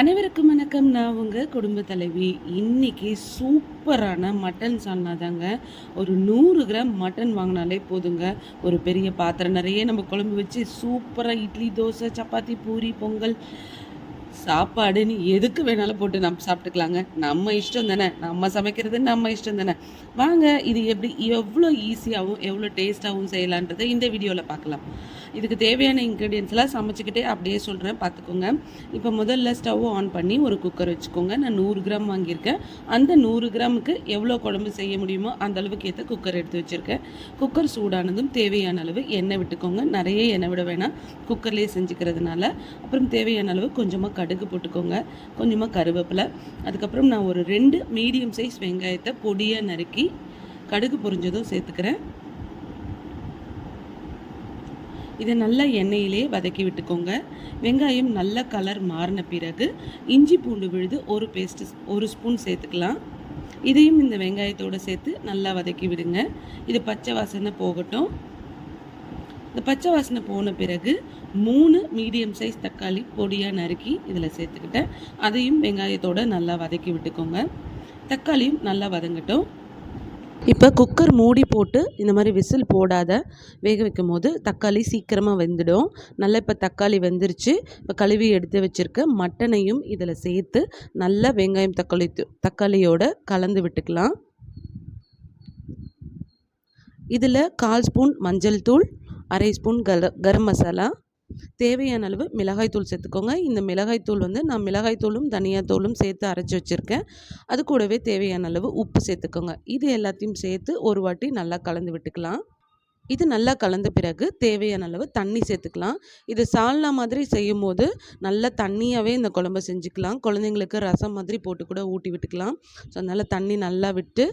அனைவருக்கும் வணக்கம். நான் உங்கள் குடும்ப தலைவி. இன்றைக்கி சூப்பரான மட்டன் சால்னா தாங்க ஒரு நூறு கிராம் மட்டன் வாங்கினாலே போதுங்க. ஒரு பெரிய பாத்திரம் நிறைய நம்ம குழம்பு வச்சு சூப்பராக இட்லி தோசை சப்பாத்தி பூரி பொங்கல் சாப்பாடுன்னு எதுக்கு வேணாலும் போட்டு நம்ம சாப்பிட்டுக்கலாங்க. நம்ம இஷ்டம் தானே. நம்ம சமைக்கிறது நம்ம இஷ்டம் தானே. வாங்க இது எப்படி எவ்வளோ ஈஸியாகவும் எவ்வளோ டேஸ்ட்டாகவும் செய்யலான்றதை இந்த வீடியோவில் பார்க்கலாம். இதுக்கு தேவையான இன்க்ரீடியன்ஸ்லாம் சமைச்சிக்கிட்டே அப்படியே சொல்கிறேன் பார்த்துக்கோங்க. இப்போ முதல்ல ஸ்டவ் ஆன் பண்ணி ஒரு குக்கர் வச்சுக்கோங்க. நான் நூறு கிராம் வாங்கியிருக்கேன். அந்த நூறு கிராமுக்கு எவ்வளோ குழம்பு செய்ய முடியுமோ அந்த அளவுக்கு ஏற்ற குக்கர் எடுத்து வச்சுருக்கேன். குக்கர் சூடானதும் தேவையான அளவு எண்ணெய் விட்டுக்கோங்க. நிறைய எண்ணெய் விட வேணாம். குக்கர்லேயே செஞ்சுக்கிறதுனால. அப்புறம் தேவையான அளவு கொஞ்சமாக கடுகு போட்டுக்கோங்க. கொஞ்சமாக கருவேப்பிலை. அதுக்கப்புறம் நான் ஒரு ரெண்டு மீடியம் சைஸ் வெங்காயத்தை பொடியாக நறுக்கி கடுகு பொரிஞ்சதும் சேர்த்துக்கிறேன். இதை நல்லா எண்ணெயிலே வதக்கி விட்டுக்கோங்க. வெங்காயம் நல்ல கலர் மாறின பிறகு இஞ்சி பூண்டு விழுது ஒரு பேஸ்ட்டு ஒரு ஸ்பூன் சேர்த்துக்கலாம். இதையும் இந்த வெங்காயத்தோடு சேர்த்து நல்லா வதக்கி விடுங்க. இது பச்சை வாசனை போகட்டும். இந்த பச்சை வாசனை போன பிறகு மூணு மீடியம் சைஸ் தக்காளி பொடியாக நறுக்கி இதில் சேர்த்துக்கிட்டேன். அதையும் வெங்காயத்தோடு நல்லா வதக்கி விட்டுக்கோங்க. தக்காளியும் நல்லா வதங்கட்டும். இப்போ குக்கர் மூடி போட்டு இந்த மாதிரி விசில் போடாத வேக வைக்கும் போது தக்காளி சீக்கிரமாக வெந்துடும். நல்லா இப்போ தக்காளி வெந்துருச்சு. இப்போ கழுவி எடுத்து வச்சுருக்க மட்டனையும் இதில் சேர்த்து நல்லா வெங்காயம் தக்காளி தக்காளியோட கலந்து விட்டுக்கலாம். இதில் கால் ஸ்பூன் மஞ்சள் தூள் அரை ஸ்பூன் கர கரம் மசாலா தேவையான அளவு மிளகாய்த்தூள் சேர்த்துக்கோங்க. இந்த மிளகாய்த்தூள் வந்து நான் மிளகாய்த்தூளும் தனியாத்தூளும் சேர்த்து அரைச்சி வச்சுருக்கேன். அது கூடவே தேவையான அளவு உப்பு சேர்த்துக்கோங்க. இது எல்லாத்தையும் சேர்த்து ஒரு வாட்டி நல்லா கலந்து விட்டுக்கலாம். இது நல்லா கலந்த பிறகு தேவையான அளவு தண்ணி சேர்த்துக்கலாம். இது சால்னா மாதிரி செய்யும் போது நல்லா தண்ணியாகவே இந்த குழம்பு செஞ்சுக்கலாம். குழந்தைங்களுக்கு ரசம் மாதிரி போட்டு கூட ஊட்டி விட்டுக்கலாம். ஸோ அதனால் தண்ணி நல்லா விட்டு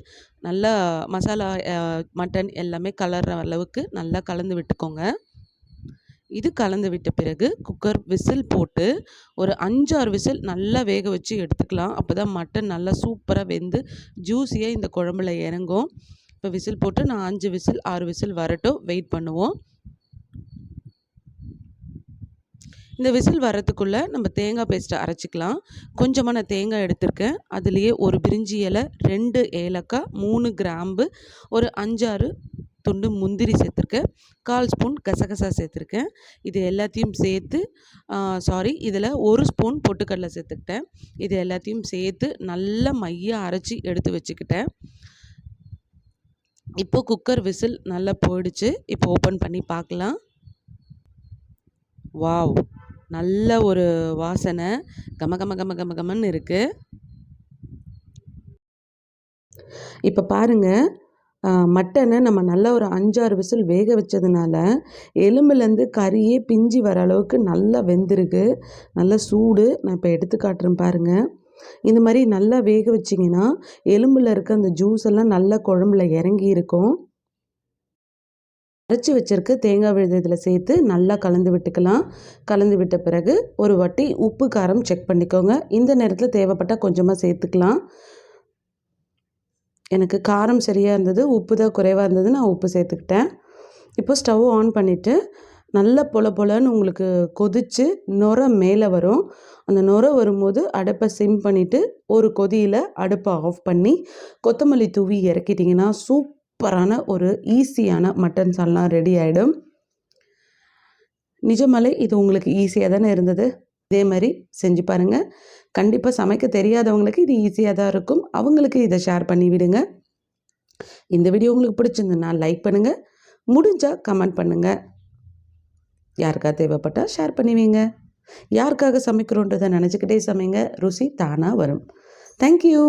நல்லா மசாலா மட்டன் எல்லாமே கலர்ற அளவுக்கு நல்லா கலந்து விட்டுக்கோங்க. இது கலந்து விட்ட பிறகு குக்கர் விசில் போட்டு ஒரு அஞ்சாறு விசில் நல்லா வேக வச்சு எடுத்துக்கலாம். அப்போ தான் மட்டன் நல்லா சூப்பராக வெந்து ஜூஸியாக இந்த குழம்புல இறங்கும். இப்போ விசில் போட்டு நான் அஞ்சு விசில் ஆறு விசில் வரட்டும். வெயிட் பண்ணுவோம். இந்த விசில் வர்றதுக்குள்ளே நம்ம தேங்காய் பேஸ்ட்டை அரைச்சிக்கலாம். கொஞ்சமாக நான் தேங்காய் எடுத்திருக்கேன். அதுலேயே ஒரு பிரிஞ்சி இலை ரெண்டு ஏலக்காய் மூணு கிராம்பு ஒரு அஞ்சாறு துண்டு முந்திரி சேர்த்துருக்கேன். கால் ஸ்பூன் கசகசா சேர்த்துருக்கேன். இது எல்லாத்தையும் சேர்த்து சாரி இதில் ஒரு ஸ்பூன் பொட்டுக்கடலை சேர்த்துக்கிட்டேன். இது எல்லாத்தையும் சேர்த்து நல்லா மைய அரைச்சி எடுத்து வச்சுக்கிட்டேன். இப்போ குக்கர் விசில் நல்லா போயிடுச்சு. இப்போ ஓப்பன் பண்ணி பார்க்கலாம். வாவ்! நல்ல ஒரு வாசனை. கம கம கம கம கமன்னு இருக்குது இப்போ பாருங்கள் மட்டனை நம்ம நல்லா ஒரு அஞ்சாறு விசில் வேக வச்சதுனால எலும்புலேருந்து கறியே பிஞ்சு வர அளவுக்கு நல்லா வெந்திருக்கு. நல்லா சூடு. நான் இப்போ எடுத்து காட்டுறேன் பாருங்கள் இந்த மாதிரி நல்லா வேக வச்சிங்கன்னா எலும்பில் இருக்க அந்த ஜூஸ் எல்லாம் நல்லா குழம்புல இறங்கி இருக்கும். அரைச்சி வச்சிருக்க தேங்காய் விழுது இதில் சேர்த்து நல்லா கலந்து விட்டுக்கலாம். கலந்து விட்ட பிறகு ஒரு வாட்டி உப்பு காரம் செக் பண்ணிக்கோங்க. இந்த நேரத்தில் தேவைப்பட்டால் கொஞ்சமாக சேர்த்துக்கலாம். எனக்கு காரம் சரியாக இருந்தது உப்பு தான் குறைவாக இருந்தது நான் உப்பு சேர்த்துக்கிட்டேன். இப்போ ஸ்டவ் ஆன் பண்ணிவிட்டு நல்லா பொல பொலன்னு உங்களுக்கு கொதித்து நுர மேலே வரும். அந்த நுர வரும்போது அடுப்பை சிம் பண்ணிவிட்டு ஒரு கொதியில் அடுப்பை ஆஃப் பண்ணி கொத்தமல்லி தூவி இறக்கிட்டிங்கன்னா சூப்பரான ஒரு ஈஸியான மட்டன் சால்னா ரெடி ஆகிடும் நிஜமாலே இது உங்களுக்கு ஈஸியாக தானே இருந்தது? இதே மாதிரி செஞ்சு பாருங்கள் கண்டிப்பாக சமைக்க தெரியாதவங்களுக்கு இது ஈஸியாக தான் இருக்கும். அவங்களுக்கு இதை ஷேர் பண்ணி விடுங்க. இந்த வீடியோ உங்களுக்கு பிடிச்சிருந்ததுன்னா லைக் பண்ணுங்கள் முடிஞ்சால் கமெண்ட் பண்ணுங்கள் யாருக்காக தேவைப்பட்டால் ஷேர் பண்ணுவீங்க யாருக்காக சமைக்கிறோன்றதை நினச்சிக்கிட்டே சமைங்க. ருசி தானாக வரும். தேங்க்யூ